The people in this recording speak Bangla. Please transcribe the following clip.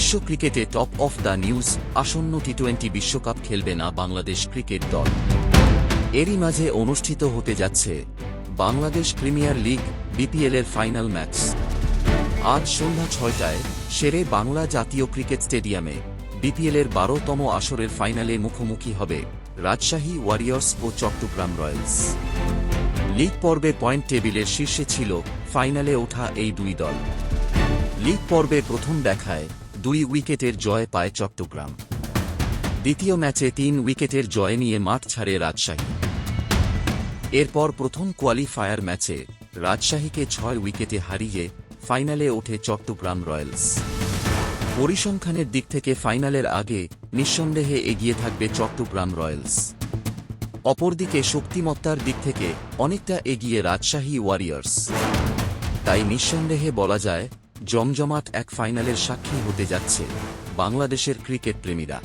বিশ্ব ক্রিকেটে টপ অফ দ্য নিউজ আসন্ন টি টোয়েন্টি বিশ্বকাপ খেলবে না বাংলাদেশ ক্রিকেট দল। এরই মাঝে অনুষ্ঠিত হতে যাচ্ছে বাংলাদেশ প্রিমিয়ার লিগ বিপিএল এর ফাইনাল ম্যাচ আজ সন্ধ্যা ছয়টায় সেরে বাংলা জাতীয় ক্রিকেট স্টেডিয়ামে বিপিএল এর বারোতম আসরের ফাইনালে মুখোমুখি হবে রাজশাহী ওয়ারিয়র্স ও চট্টগ্রাম রয়্যালস লিগ পর্বে পয়েন্ট টেবিলের শীর্ষে ছিল ফাইনালে ওঠা এই দুই দল। লিগ পর্বে প্রথম দেখায় দুই উইকেটের জয় পায় চট্টগ্রাম। দ্বিতীয় ম্যাচে তিন উইকেটের জয় নিয়ে মাঠ ছাড়ে রাজশাহী। এরপর প্রথম কোয়ালিফায়ার ম্যাচে রাজশাহীকে ছয় উইকেটে হারিয়ে ফাইনালে ওঠে চট্টগ্রাম রয়্যালস। পরিসংখ্যানের দিক থেকে ফাইনালের আগে নিঃসন্দেহে এগিয়ে থাকবে চট্টগ্রাম রয়্যালস। অপরদিকে শক্তিমত্তার দিক থেকে অনেকটা এগিয়ে রাজশাহী ওয়ারিয়র্স। তাই নিঃসন্দেহে বলা যায় জমজমাট এক ফাইনালের সাক্ষী হতে যাচ্ছে বাংলাদেশের ক্রিকেট প্রেমীরা।